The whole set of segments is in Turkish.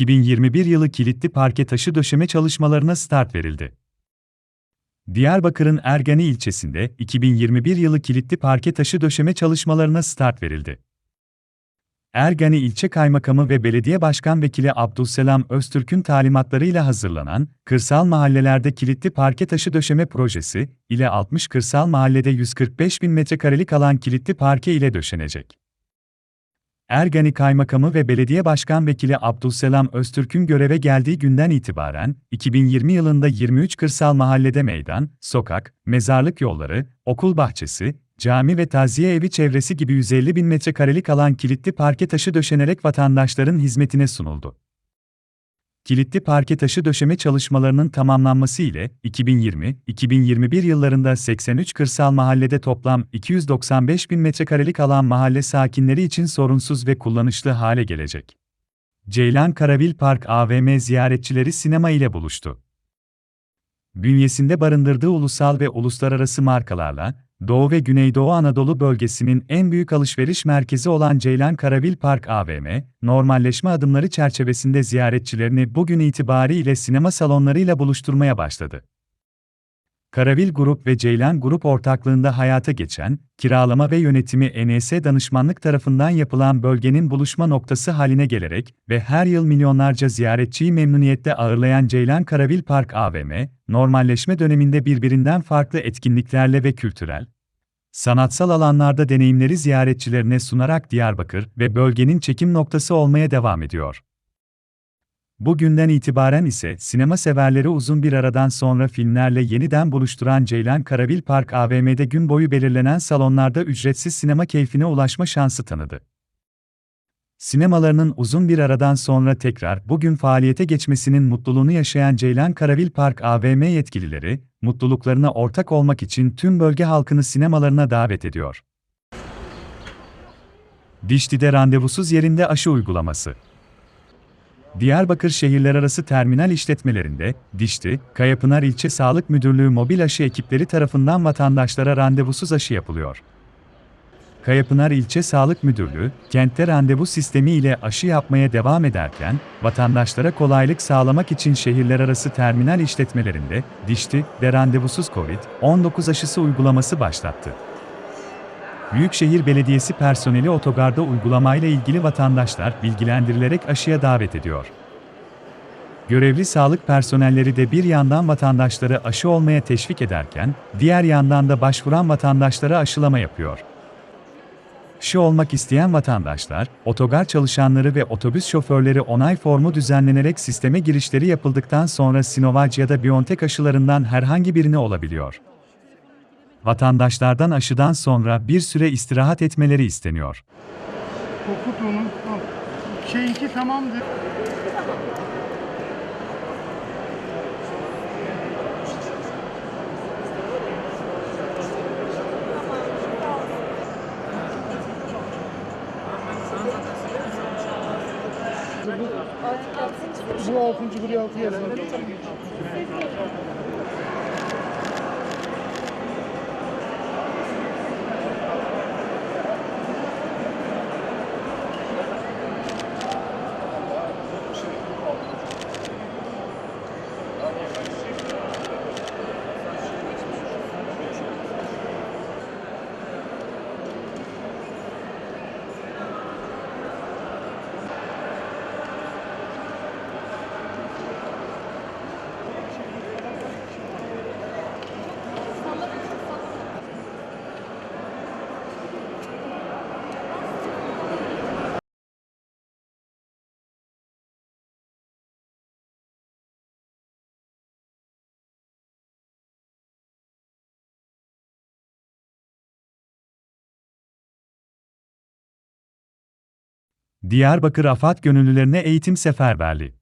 2021 yılı kilitli parke taşı döşeme çalışmalarına start verildi. Diyarbakır'ın Ergani ilçesinde 2021 yılı kilitli parke taşı döşeme çalışmalarına start verildi. Ergani İlçe Kaymakamı ve Belediye Başkan Vekili Abdülselam Öztürk'ün talimatlarıyla hazırlanan kırsal mahallelerde kilitli parke taşı döşeme projesi ile 60 kırsal mahallede 145 bin metrekarelik alan kilitli parke ile döşenecek. Ergani Kaymakamı ve Belediye Başkan Vekili Abdülselam Öztürk'ün göreve geldiği günden itibaren, 2020 yılında 23 kırsal mahallede meydan, sokak, mezarlık yolları, okul bahçesi, cami ve taziye evi çevresi gibi 150 bin metrekarelik alan kilitli parke taşı döşenerek vatandaşların hizmetine sunuldu. Kilitli parke taşı döşeme çalışmalarının tamamlanması ile 2020-2021 yıllarında 83 kırsal mahallede toplam 295 bin metrekarelik alan mahalle sakinleri için sorunsuz ve kullanışlı hale gelecek. Ceylan Karavil Park AVM ziyaretçileri sinema ile buluştu. Bünyesinde barındırdığı ulusal ve uluslararası markalarla, Doğu ve Güneydoğu Anadolu bölgesinin en büyük alışveriş merkezi olan Ceylan Karavil Park AVM, normalleşme adımları çerçevesinde ziyaretçilerini bugün itibariyle sinema salonlarıyla buluşturmaya başladı. Karavil Grup ve Ceylan Grup ortaklığında hayata geçen, kiralama ve yönetimi ENS danışmanlık tarafından yapılan bölgenin buluşma noktası haline gelerek ve her yıl milyonlarca ziyaretçiyi memnuniyetle ağırlayan Ceylan Karavil Park AVM, normalleşme döneminde birbirinden farklı etkinliklerle ve kültürel, sanatsal alanlarda deneyimleri ziyaretçilerine sunarak Diyarbakır ve bölgenin çekim noktası olmaya devam ediyor. Bugünden itibaren ise sinema severleri uzun bir aradan sonra filmlerle yeniden buluşturan Ceylan Karavil Park AVM'de gün boyu belirlenen salonlarda ücretsiz sinema keyfine ulaşma şansı tanıdı. Sinemalarının uzun bir aradan sonra tekrar bugün faaliyete geçmesinin mutluluğunu yaşayan Ceylan Karavil Park AVM yetkilileri, mutluluklarına ortak olmak için tüm bölge halkını sinemalarına davet ediyor. Dişli'de randevusuz yerinde aşı uygulaması. Diyarbakır şehirler arası terminal işletmelerinde, Dişli, Kayapınar İlçe Sağlık Müdürlüğü mobil aşı ekipleri tarafından vatandaşlara randevusuz aşı yapılıyor. Kayapınar İlçe Sağlık Müdürlüğü, kentte randevu sistemi ile aşı yapmaya devam ederken, vatandaşlara kolaylık sağlamak için şehirler arası terminal işletmelerinde, Dişli de randevusuz COVID-19 aşısı uygulaması başlattı. Büyükşehir Belediyesi personeli otogarda uygulamayla ilgili vatandaşlar bilgilendirilerek aşıya davet ediyor. Görevli sağlık personelleri de bir yandan vatandaşları aşı olmaya teşvik ederken, diğer yandan da başvuran vatandaşlara aşılama yapıyor. Aşı olmak isteyen vatandaşlar, otogar çalışanları ve otobüs şoförleri onay formu düzenlenerek sisteme girişleri yapıldıktan sonra Sinovac ya da BioNTech aşılarından herhangi birini olabiliyor vatandaşlardan aşıdan sonra bir süre istirahat etmeleri isteniyor. Kokut onu. Al. Şeyinki tamamdır. Bu altıncı buraya altı yazın. Diyarbakır AFAD gönüllülerine eğitim seferberliği.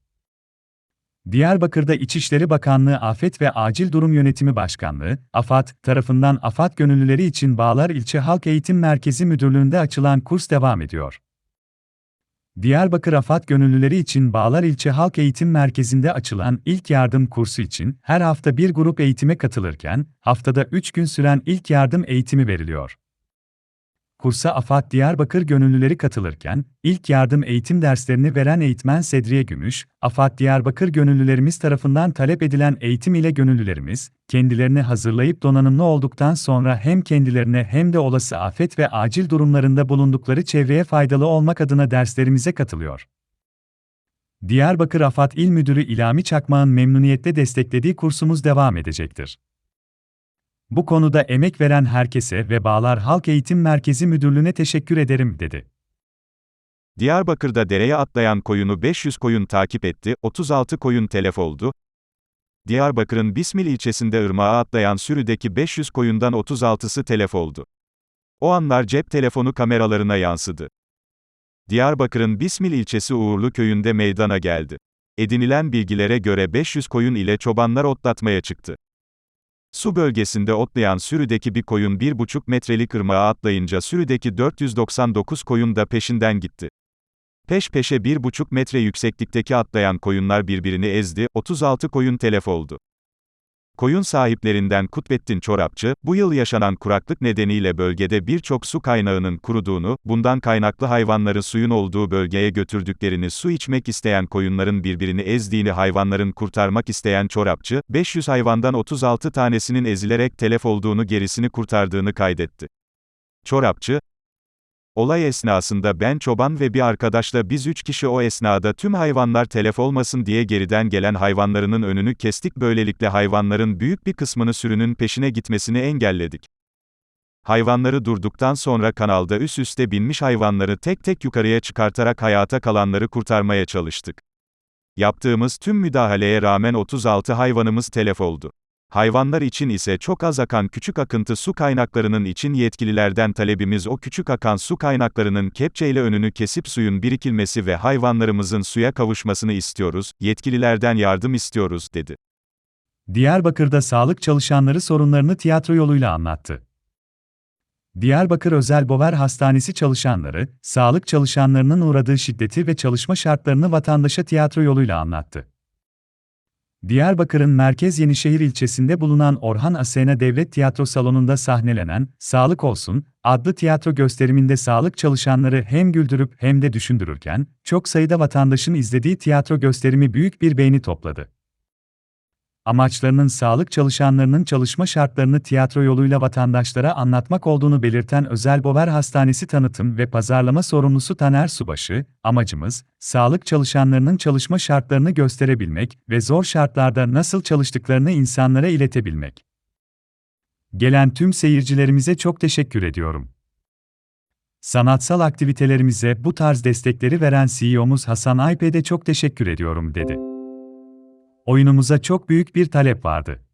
Diyarbakır'da İçişleri Bakanlığı Afet ve Acil Durum Yönetimi Başkanlığı, AFAD tarafından AFAD gönüllüleri için Bağlar İlçe Halk Eğitim Merkezi Müdürlüğü'nde açılan kurs devam ediyor. Diyarbakır AFAD gönüllüleri için Bağlar İlçe Halk Eğitim Merkezi'nde açılan ilk yardım kursu için her hafta bir grup eğitime katılırken, haftada 3 gün süren ilk yardım eğitimi veriliyor. Kursa AFAD Diyarbakır gönüllüleri katılırken, ilk yardım eğitim derslerini veren eğitmen Sedriye Gümüş, AFAD Diyarbakır gönüllülerimiz tarafından talep edilen eğitim ile gönüllülerimiz, kendilerini hazırlayıp donanımlı olduktan sonra hem kendilerine hem de olası afet ve acil durumlarında bulundukları çevreye faydalı olmak adına derslerimize katılıyor. Diyarbakır AFAD İl Müdürü İlami Çakmağ'ın memnuniyetle desteklediği kursumuz devam edecektir. Bu konuda emek veren herkese ve Bağlar Halk Eğitim Merkezi Müdürlüğü'ne teşekkür ederim, dedi. Diyarbakır'da dereye atlayan koyunu 500 koyun takip etti, 36 koyun telef oldu. Diyarbakır'ın Bismil ilçesinde ırmağa atlayan sürüdeki 500 koyundan 36'sı telef oldu. O anlar cep telefonu kameralarına yansıdı. Diyarbakır'ın Bismil ilçesi Uğurlu köyünde meydana geldi. Edinilen bilgilere göre 500 koyun ile çobanlar otlatmaya çıktı. Su bölgesinde otlayan sürüdeki bir koyun 1,5 metrelik ırmağa atlayınca sürüdeki 499 koyun da peşinden gitti. Peş peşe 1,5 metre yükseklikteki atlayan koyunlar birbirini ezdi, 36 koyun telef oldu. Koyun sahiplerinden Kutbettin Çorapçı, bu yıl yaşanan kuraklık nedeniyle bölgede birçok su kaynağının kuruduğunu, bundan kaynaklı hayvanları suyun olduğu bölgeye götürdüklerini su içmek isteyen koyunların birbirini ezdiğini hayvanların kurtarmak isteyen Çorapçı, 500 hayvandan 36 tanesinin ezilerek telef olduğunu gerisini kurtardığını kaydetti. Çorapçı, Olay esnasında ben çoban ve bir arkadaşla biz üç kişi o esnada tüm hayvanlar telef olmasın diye geriden gelen hayvanlarının önünü kestik böylelikle hayvanların büyük bir kısmını sürünün peşine gitmesini engelledik. Hayvanları durduktan sonra kanalda üst üste binmiş hayvanları tek tek yukarıya çıkartarak hayata kalanları kurtarmaya çalıştık. Yaptığımız tüm müdahaleye rağmen 36 hayvanımız telef oldu. Hayvanlar için ise çok az akan küçük akıntı su kaynaklarının için yetkililerden talebimiz o küçük akan su kaynaklarının kepçeyle önünü kesip suyun birikilmesi ve hayvanlarımızın suya kavuşmasını istiyoruz, yetkililerden yardım istiyoruz, dedi. Diyarbakır'da sağlık çalışanları sorunlarını tiyatro yoluyla anlattı. Diyarbakır Özel Bover Hastanesi çalışanları, sağlık çalışanlarının uğradığı şiddeti ve çalışma şartlarını vatandaşa tiyatro yoluyla anlattı. Diyarbakır'ın Merkez Yenişehir ilçesinde bulunan Orhan Asena Devlet Tiyatro Salonu'nda sahnelenen Sağlık Olsun adlı tiyatro gösteriminde sağlık çalışanları hem güldürüp hem de düşündürürken, çok sayıda vatandaşın izlediği tiyatro gösterimi büyük bir beğeni topladı. Amaçlarının sağlık çalışanlarının çalışma şartlarını tiyatro yoluyla vatandaşlara anlatmak olduğunu belirten Özel Bover Hastanesi tanıtım ve pazarlama sorumlusu Taner Subaşı, amacımız, sağlık çalışanlarının çalışma şartlarını gösterebilmek ve zor şartlarda nasıl çalıştıklarını insanlara iletebilmek. Gelen tüm seyircilerimize çok teşekkür ediyorum. Sanatsal aktivitelerimize bu tarz destekleri veren CEO'muz Hasan Ayped'e çok teşekkür ediyorum dedi. Oyunumuza çok büyük bir talep vardı.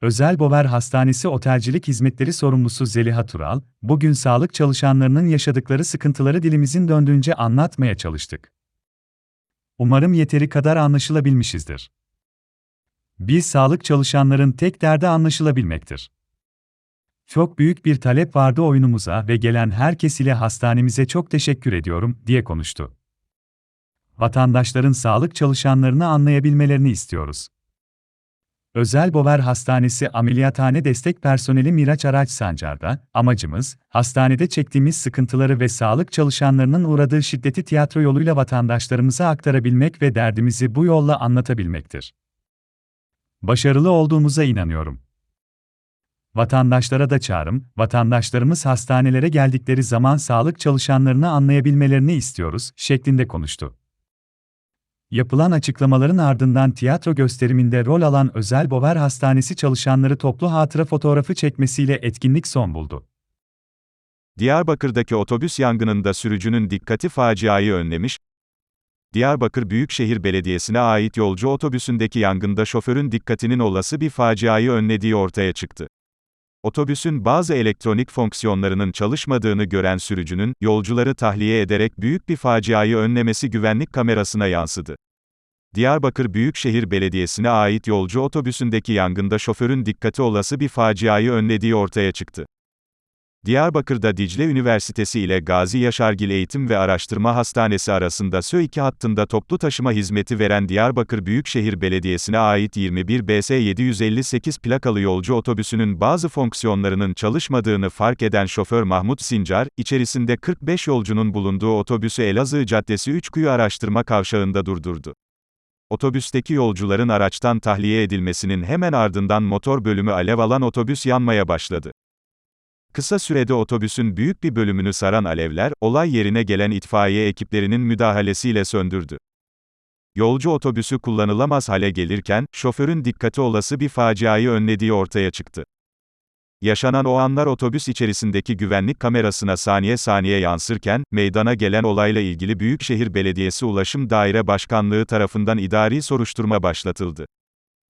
Özel Bover Hastanesi Otelcilik Hizmetleri Sorumlusu Zeliha Tural, bugün sağlık çalışanlarının yaşadıkları sıkıntıları dilimizin döndüğünce anlatmaya çalıştık. Umarım yeteri kadar anlaşılabilmişizdir. Biz sağlık çalışanların tek derdi anlaşılabilmektir. Çok büyük bir talep vardı oyunumuza ve gelen herkes ile hastanemize çok teşekkür ediyorum, diye konuştu vatandaşların sağlık çalışanlarını anlayabilmelerini istiyoruz. Özel Bover Hastanesi Ameliyathane Destek Personeli Miraç Araç Sancar'da, amacımız, hastanede çektiğimiz sıkıntıları ve sağlık çalışanlarının uğradığı şiddeti tiyatro yoluyla vatandaşlarımıza aktarabilmek ve derdimizi bu yolla anlatabilmektir. Başarılı olduğumuza inanıyorum. Vatandaşlara da çağrım, vatandaşlarımız hastanelere geldikleri zaman sağlık çalışanlarını anlayabilmelerini istiyoruz, şeklinde konuştu. Yapılan açıklamaların ardından tiyatro gösteriminde rol alan Özel Bover Hastanesi çalışanları toplu hatıra fotoğrafı çekmesiyle etkinlik son buldu. Diyarbakır'daki otobüs yangınında sürücünün dikkati faciayı önlemiş. Diyarbakır Büyükşehir Belediyesi'ne ait yolcu otobüsündeki yangında şoförün dikkatinin olası bir faciayı önlediği ortaya çıktı. Otobüsün bazı elektronik fonksiyonlarının çalışmadığını gören sürücünün, yolcuları tahliye ederek büyük bir faciayı önlemesi güvenlik kamerasına yansıdı. Diyarbakır Büyükşehir Belediyesi'ne ait yolcu otobüsündeki yangında şoförün dikkati olası bir faciayı önlediği ortaya çıktı. Diyarbakır'da Dicle Üniversitesi ile Gazi Yaşargil Eğitim ve Araştırma Hastanesi arasında SÖ2 hattında toplu taşıma hizmeti veren Diyarbakır Büyükşehir Belediyesi'ne ait 21 BS 758 plakalı yolcu otobüsünün bazı fonksiyonlarının çalışmadığını fark eden şoför Mahmut Sincar, içerisinde 45 yolcunun bulunduğu otobüsü Elazığ Caddesi Üçkuyu Araştırma Kavşağı'nda durdurdu. Otobüsteki yolcuların araçtan tahliye edilmesinin hemen ardından motor bölümü alev alan otobüs yanmaya başladı. Kısa sürede otobüsün büyük bir bölümünü saran alevler, olay yerine gelen itfaiye ekiplerinin müdahalesiyle söndürdü. Yolcu otobüsü kullanılamaz hale gelirken, şoförün dikkati olası bir faciayı önlediği ortaya çıktı. Yaşanan o anlar otobüs içerisindeki güvenlik kamerasına saniye saniye yansırken, meydana gelen olayla ilgili Büyükşehir Belediyesi Ulaşım Daire Başkanlığı tarafından idari soruşturma başlatıldı.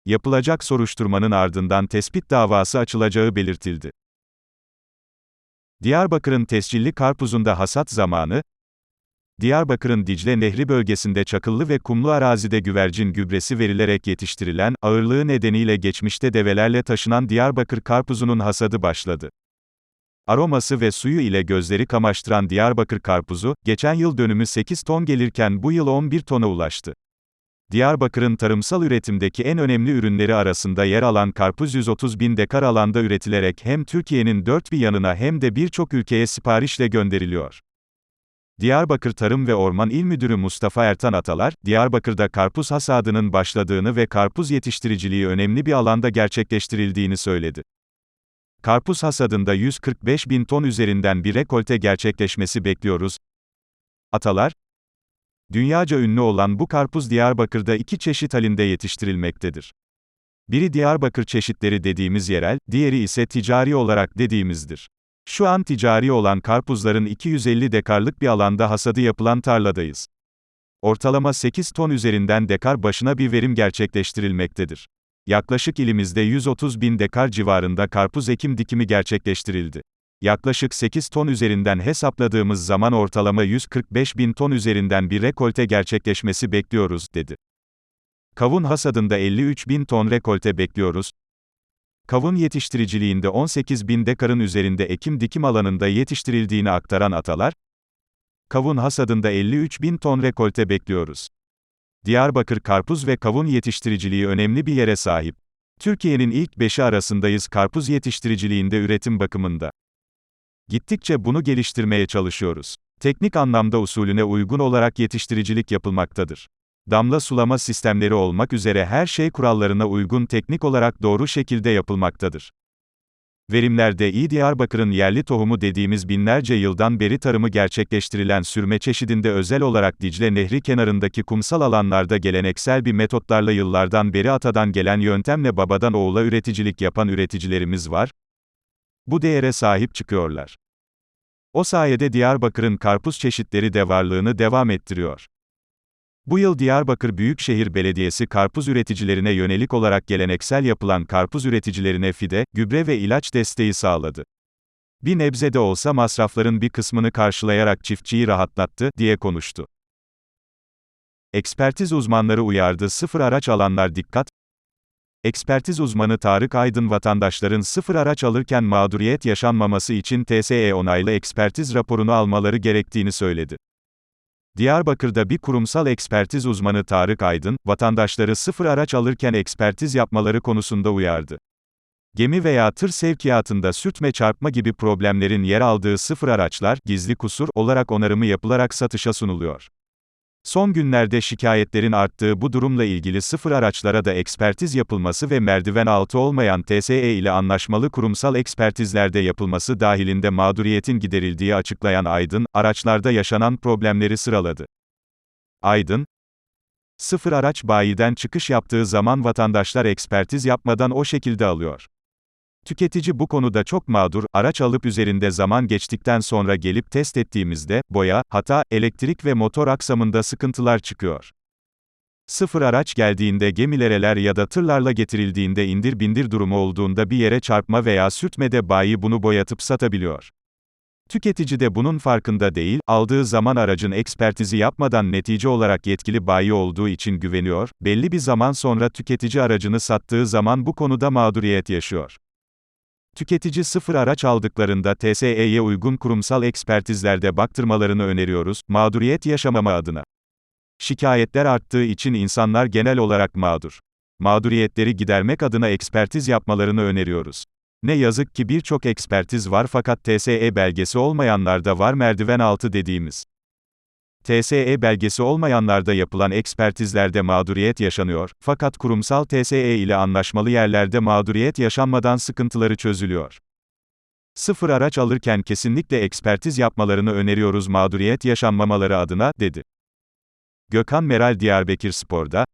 Yapılacak soruşturmanın ardından tespit davası açılacağı belirtildi. Diyarbakır'ın tescilli karpuzunda hasat zamanı, Diyarbakır'ın Dicle Nehri bölgesinde çakıllı ve kumlu arazide güvercin gübresi verilerek yetiştirilen, ağırlığı nedeniyle geçmişte develerle taşınan Diyarbakır karpuzunun hasadı başladı. Aroması ve suyu ile gözleri kamaştıran Diyarbakır karpuzu, geçen yıl dönümü 8 ton gelirken bu yıl 11 tona ulaştı. Diyarbakır'ın tarımsal üretimdeki en önemli ürünleri arasında yer alan karpuz 130 bin dekar alanda üretilerek hem Türkiye'nin dört bir yanına hem de birçok ülkeye siparişle gönderiliyor. Diyarbakır Tarım ve Orman İl Müdürü Mustafa Ertan Atalar, Diyarbakır'da karpuz hasadının başladığını ve karpuz yetiştiriciliği önemli bir alanda gerçekleştirildiğini söyledi. Karpuz hasadında 145 bin ton üzerinden bir rekolte gerçekleşmesi bekliyoruz. Atalar, Dünyaca ünlü olan bu karpuz Diyarbakır'da iki çeşit halinde yetiştirilmektedir. Biri Diyarbakır çeşitleri dediğimiz yerel, diğeri ise ticari olarak dediğimizdir. Şu an ticari olan karpuzların 250 dekarlık bir alanda hasadı yapılan tarladayız. Ortalama 8 ton üzerinden dekar başına bir verim gerçekleştirilmektedir. Yaklaşık ilimizde 130 bin dekar civarında karpuz ekim dikimi gerçekleştirildi. Yaklaşık 8 ton üzerinden hesapladığımız zaman ortalama 145 bin ton üzerinden bir rekolte gerçekleşmesi bekliyoruz, dedi. Kavun hasadında 53 bin ton rekolte bekliyoruz. Kavun yetiştiriciliğinde 18 bin dekarın üzerinde ekim dikim alanında yetiştirildiğini aktaran atalar, kavun hasadında 53 bin ton rekolte bekliyoruz. Diyarbakır karpuz ve kavun yetiştiriciliği önemli bir yere sahip. Türkiye'nin ilk beşi arasındayız karpuz yetiştiriciliğinde üretim bakımında. Gittikçe bunu geliştirmeye çalışıyoruz. Teknik anlamda usulüne uygun olarak yetiştiricilik yapılmaktadır. Damla sulama sistemleri olmak üzere her şey kurallarına uygun teknik olarak doğru şekilde yapılmaktadır. Verimlerde iyi Diyarbakır'ın yerli tohumu dediğimiz binlerce yıldan beri tarımı gerçekleştirilen sürme çeşidinde özel olarak Dicle Nehri kenarındaki kumsal alanlarda geleneksel bir metotlarla yıllardan beri atadan gelen yöntemle babadan oğula üreticilik yapan üreticilerimiz var, bu değere sahip çıkıyorlar. O sayede Diyarbakır'ın karpuz çeşitleri de varlığını devam ettiriyor. Bu yıl Diyarbakır Büyükşehir Belediyesi karpuz üreticilerine yönelik olarak geleneksel yapılan karpuz üreticilerine fide, gübre ve ilaç desteği sağladı. Bir nebze de olsa masrafların bir kısmını karşılayarak çiftçiyi rahatlattı, diye konuştu. Ekspertiz uzmanları uyardı sıfır araç alanlar dikkat, Ekspertiz uzmanı Tarık Aydın vatandaşların sıfır araç alırken mağduriyet yaşanmaması için TSE onaylı ekspertiz raporunu almaları gerektiğini söyledi. Diyarbakır'da bir kurumsal ekspertiz uzmanı Tarık Aydın, vatandaşları sıfır araç alırken ekspertiz yapmaları konusunda uyardı. Gemi veya tır sevkiyatında sürtme çarpma gibi problemlerin yer aldığı sıfır araçlar, gizli kusur olarak onarımı yapılarak satışa sunuluyor. Son günlerde şikayetlerin arttığı bu durumla ilgili sıfır araçlara da ekspertiz yapılması ve merdiven altı olmayan TSE ile anlaşmalı kurumsal ekspertizlerde yapılması dahilinde mağduriyetin giderildiği açıklayan Aydın, araçlarda yaşanan problemleri sıraladı. Aydın, sıfır araç bayiden çıkış yaptığı zaman vatandaşlar ekspertiz yapmadan o şekilde alıyor. Tüketici bu konuda çok mağdur, araç alıp üzerinde zaman geçtikten sonra gelip test ettiğimizde, boya, hata, elektrik ve motor aksamında sıkıntılar çıkıyor. Sıfır araç geldiğinde gemilereler ya da tırlarla getirildiğinde indir bindir durumu olduğunda bir yere çarpma veya sürtmede bayi bunu boyatıp satabiliyor. Tüketici de bunun farkında değil, aldığı zaman aracın ekspertizi yapmadan netice olarak yetkili bayi olduğu için güveniyor, belli bir zaman sonra tüketici aracını sattığı zaman bu konuda mağduriyet yaşıyor. Tüketici sıfır araç aldıklarında TSE'ye uygun kurumsal ekspertizlerde baktırmalarını öneriyoruz, mağduriyet yaşamama adına. Şikayetler arttığı için insanlar genel olarak mağdur. Mağduriyetleri gidermek adına ekspertiz yapmalarını öneriyoruz. Ne yazık ki birçok ekspertiz var fakat TSE belgesi olmayanlarda var merdiven altı dediğimiz. TSE belgesi olmayanlarda yapılan ekspertizlerde mağduriyet yaşanıyor, fakat kurumsal TSE ile anlaşmalı yerlerde mağduriyet yaşanmadan sıkıntıları çözülüyor. Sıfır araç alırken kesinlikle ekspertiz yapmalarını öneriyoruz mağduriyet yaşanmamaları adına, dedi. Gökhan Meral Diyarbakır Spor'da,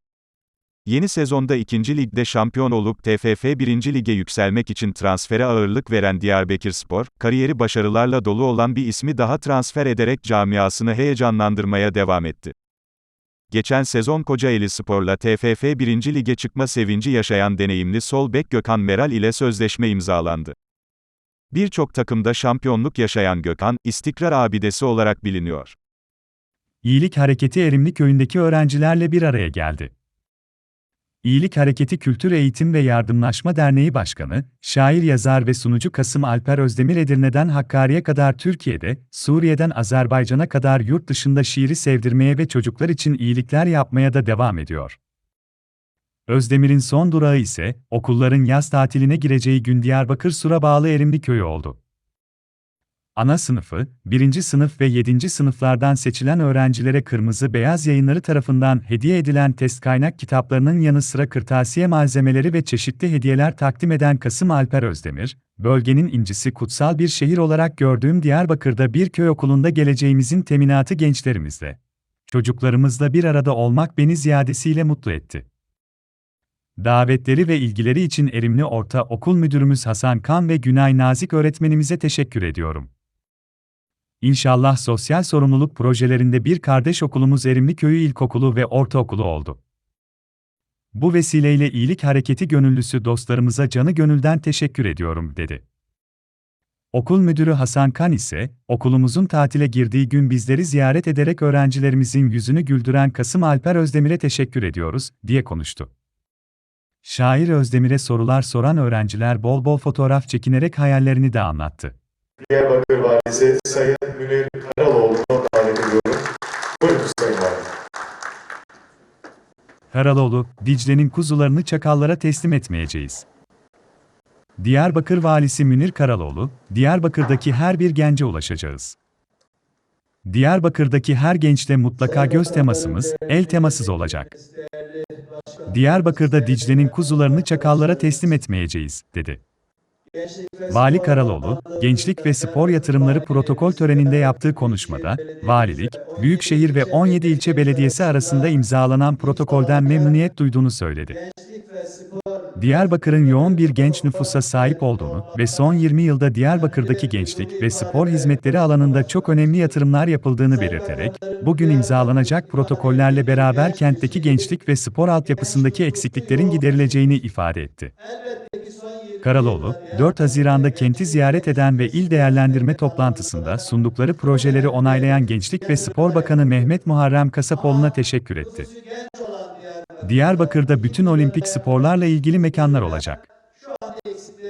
Yeni sezonda 2. Lig'de şampiyon olup TFF 1. Lig'e yükselmek için transfere ağırlık veren Diyarbakırspor, kariyeri başarılarla dolu olan bir ismi daha transfer ederek camiasını heyecanlandırmaya devam etti. Geçen sezon Kocaeli Spor'la TFF 1. Lig'e çıkma sevinci yaşayan deneyimli sol bek Gökhan Meral ile sözleşme imzalandı. Birçok takımda şampiyonluk yaşayan Gökhan, istikrar abidesi olarak biliniyor. İyilik Hareketi Erimli Köyü'ndeki öğrencilerle bir araya geldi. İyilik Hareketi Kültür Eğitim ve Yardımlaşma Derneği Başkanı, şair yazar ve sunucu Kasım Alper Özdemir Edirne'den Hakkari'ye kadar Türkiye'de, Suriye'den Azerbaycan'a kadar yurt dışında şiiri sevdirmeye ve çocuklar için iyilikler yapmaya da devam ediyor. Özdemir'in son durağı ise, okulların yaz tatiline gireceği gün Diyarbakır Sur'a bağlı Erimli Köyü oldu. Ana sınıfı, 1. sınıf ve 7. sınıflardan seçilen öğrencilere Kırmızı Beyaz Yayınları tarafından hediye edilen test kaynak kitaplarının yanı sıra kırtasiye malzemeleri ve çeşitli hediyeler takdim eden Kasım Alper Özdemir, bölgenin incisi kutsal bir şehir olarak gördüğüm Diyarbakır'da bir köy okulunda geleceğimizin teminatı gençlerimizle. Çocuklarımızla bir arada olmak beni ziyadesiyle mutlu etti. Davetleri ve ilgileri için Erimli Orta Okul Müdürümüz Hasan Kan ve Günay Nazik öğretmenimize teşekkür ediyorum. İnşallah sosyal sorumluluk projelerinde bir kardeş okulumuz Erimli Köyü İlkokulu ve Ortaokulu oldu. Bu vesileyle iyilik hareketi gönüllüsü dostlarımıza canı gönülden teşekkür ediyorum, dedi. Okul müdürü Hasan Kan ise, okulumuzun tatile girdiği gün bizleri ziyaret ederek öğrencilerimizin yüzünü güldüren Kasım Alper Özdemir'e teşekkür ediyoruz, diye konuştu. Şair Özdemir'e sorular soran öğrenciler bol bol fotoğraf çekinerek hayallerini de anlattı. Diyarbakır Valisi Sayın Münir Karaloğlu'nu davet ediyorum. Buyurun Sayın Valim. Karaloğlu, Dicle'nin kuzularını çakallara teslim etmeyeceğiz. Diyarbakır Valisi Münir Karaloğlu, Diyarbakır'daki her bir gence ulaşacağız. Diyarbakır'daki her gençle mutlaka göz temasımız, el temasız olacak. Diyarbakır'da Dicle'nin kuzularını çakallara teslim etmeyeceğiz, dedi. Vali Karaloğlu, Gençlik ve Spor Yatırımları protokol töreninde yaptığı konuşmada, valilik, Büyükşehir ve 17 ilçe belediyesi arasında imzalanan protokolden memnuniyet duyduğunu söyledi. Diyarbakır'ın yoğun bir genç nüfusa sahip olduğunu ve son 20 yılda Diyarbakır'daki gençlik ve spor hizmetleri alanında çok önemli yatırımlar yapıldığını belirterek, bugün imzalanacak protokollerle beraber kentteki gençlik ve spor altyapısındaki eksikliklerin giderileceğini ifade etti. Karaloğlu, 4 Haziran'da kenti ziyaret eden ve il değerlendirme toplantısında sundukları projeleri onaylayan Gençlik ve Spor Bakanı Mehmet Muharrem Kasapoğlu'na teşekkür etti. Diyarbakır'da bütün olimpik sporlarla ilgili mekanlar olacak.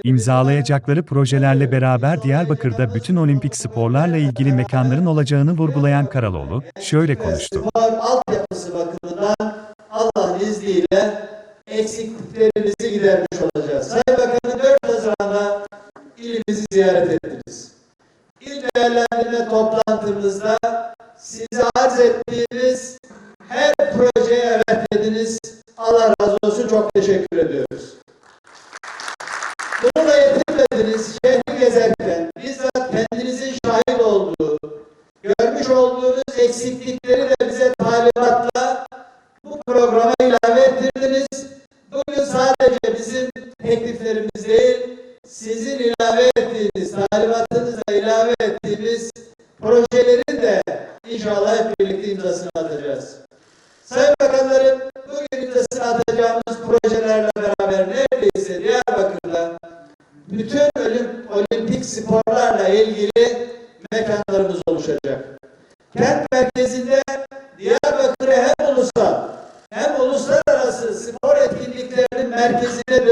İmzalayacakları projelerle beraber Diyarbakır'da bütün olimpik sporlarla ilgili mekanların olacağını vurgulayan Karaloğlu, şöyle konuştu. Spor altyapısı bakımından Allah'ın izniyle eksikliklerimizi gidermiş olacağız. Sayın Bakanı 4 Haziran'da ilimizi ziyaret ettiniz. İl değerlendirme toplantımızda size arz ettiğimiz her projeye evet dediniz. Allah razı olsun çok teşekkür ediyoruz.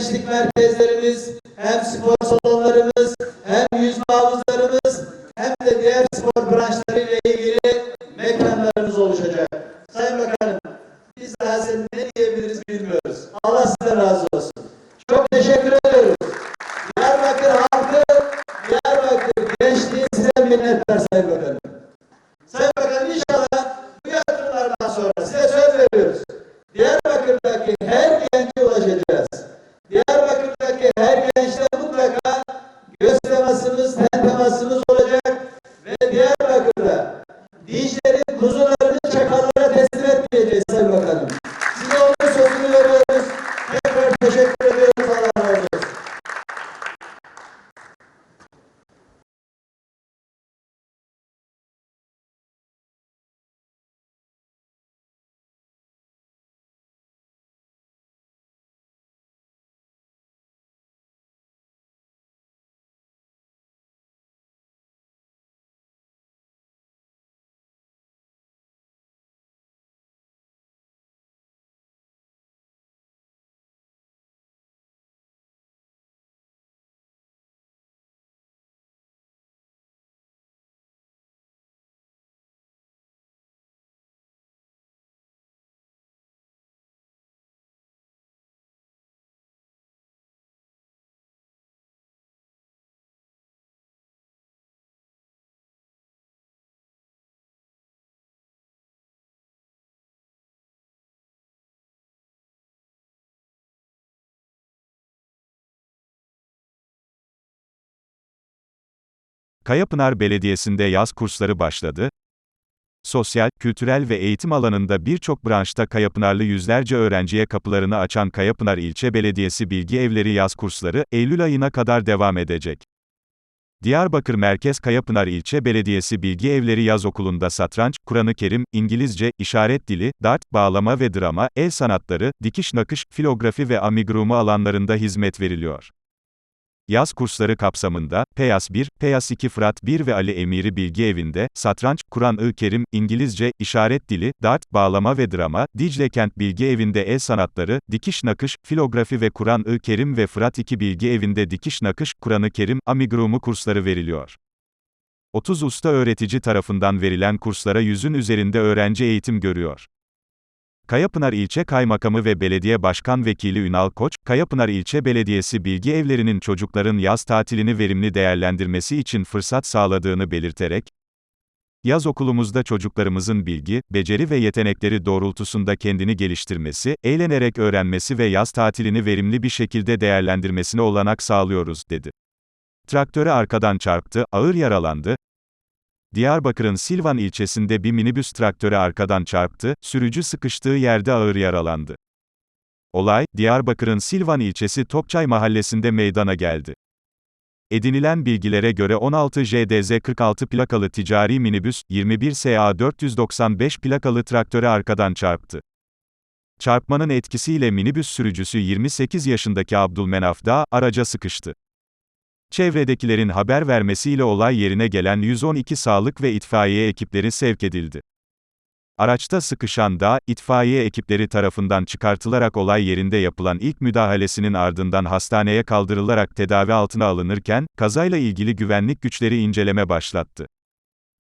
gençlik merkezlerimiz, Kayapınar Belediyesi'nde yaz kursları başladı. Sosyal, kültürel ve eğitim alanında birçok branşta Kayapınarlı yüzlerce öğrenciye kapılarını açan Kayapınar İlçe Belediyesi Bilgi Evleri yaz kursları, Eylül ayına kadar devam edecek. Diyarbakır Merkez Kayapınar İlçe Belediyesi Bilgi Evleri Yaz Okulu'nda satranç, Kur'an-ı Kerim, İngilizce, işaret dili, dart, bağlama ve drama, el sanatları, dikiş nakış, filografi ve amigurumi alanlarında hizmet veriliyor. Yaz kursları kapsamında, Peyas 1, Peyas 2 Fırat 1 ve Ali Emiri Bilgi Evi'nde, satranç, Kur'an-ı Kerim, İngilizce, işaret dili, dart, bağlama ve drama, Dicle Kent Bilgi Evi'nde el sanatları, dikiş nakış, filografi ve Kur'an-ı Kerim ve Fırat 2 Bilgi Evi'nde dikiş nakış, Kur'an-ı Kerim, amigurumi kursları veriliyor. 30 usta öğretici tarafından verilen kurslara yüzün üzerinde öğrenci eğitim görüyor. Kayapınar İlçe Kaymakamı ve Belediye Başkan Vekili Ünal Koç, Kayapınar İlçe Belediyesi bilgi evlerinin çocukların yaz tatilini verimli değerlendirmesi için fırsat sağladığını belirterek, Yaz okulumuzda çocuklarımızın bilgi, beceri ve yetenekleri doğrultusunda kendini geliştirmesi, eğlenerek öğrenmesi ve yaz tatilini verimli bir şekilde değerlendirmesine olanak sağlıyoruz, dedi. Traktörü arkadan çarptı, ağır yaralandı, Diyarbakır'ın Silvan ilçesinde bir minibüs traktörü arkadan çarptı, sürücü sıkıştığı yerde ağır yaralandı. Olay, Diyarbakır'ın Silvan ilçesi Topçay mahallesinde meydana geldi. Edinilen bilgilere göre 16 JDZ 46 plakalı ticari minibüs, 21 SA 495 plakalı traktörü arkadan çarptı. Çarpmanın etkisiyle minibüs sürücüsü 28 yaşındaki Abdülmenaf Dağ, araca sıkıştı. Çevredekilerin haber vermesiyle olay yerine gelen 112 sağlık ve itfaiye ekipleri sevk edildi. Araçta sıkışan Dağ, itfaiye ekipleri tarafından çıkartılarak olay yerinde yapılan ilk müdahalesinin ardından hastaneye kaldırılarak tedavi altına alınırken, kazayla ilgili güvenlik güçleri inceleme başlattı.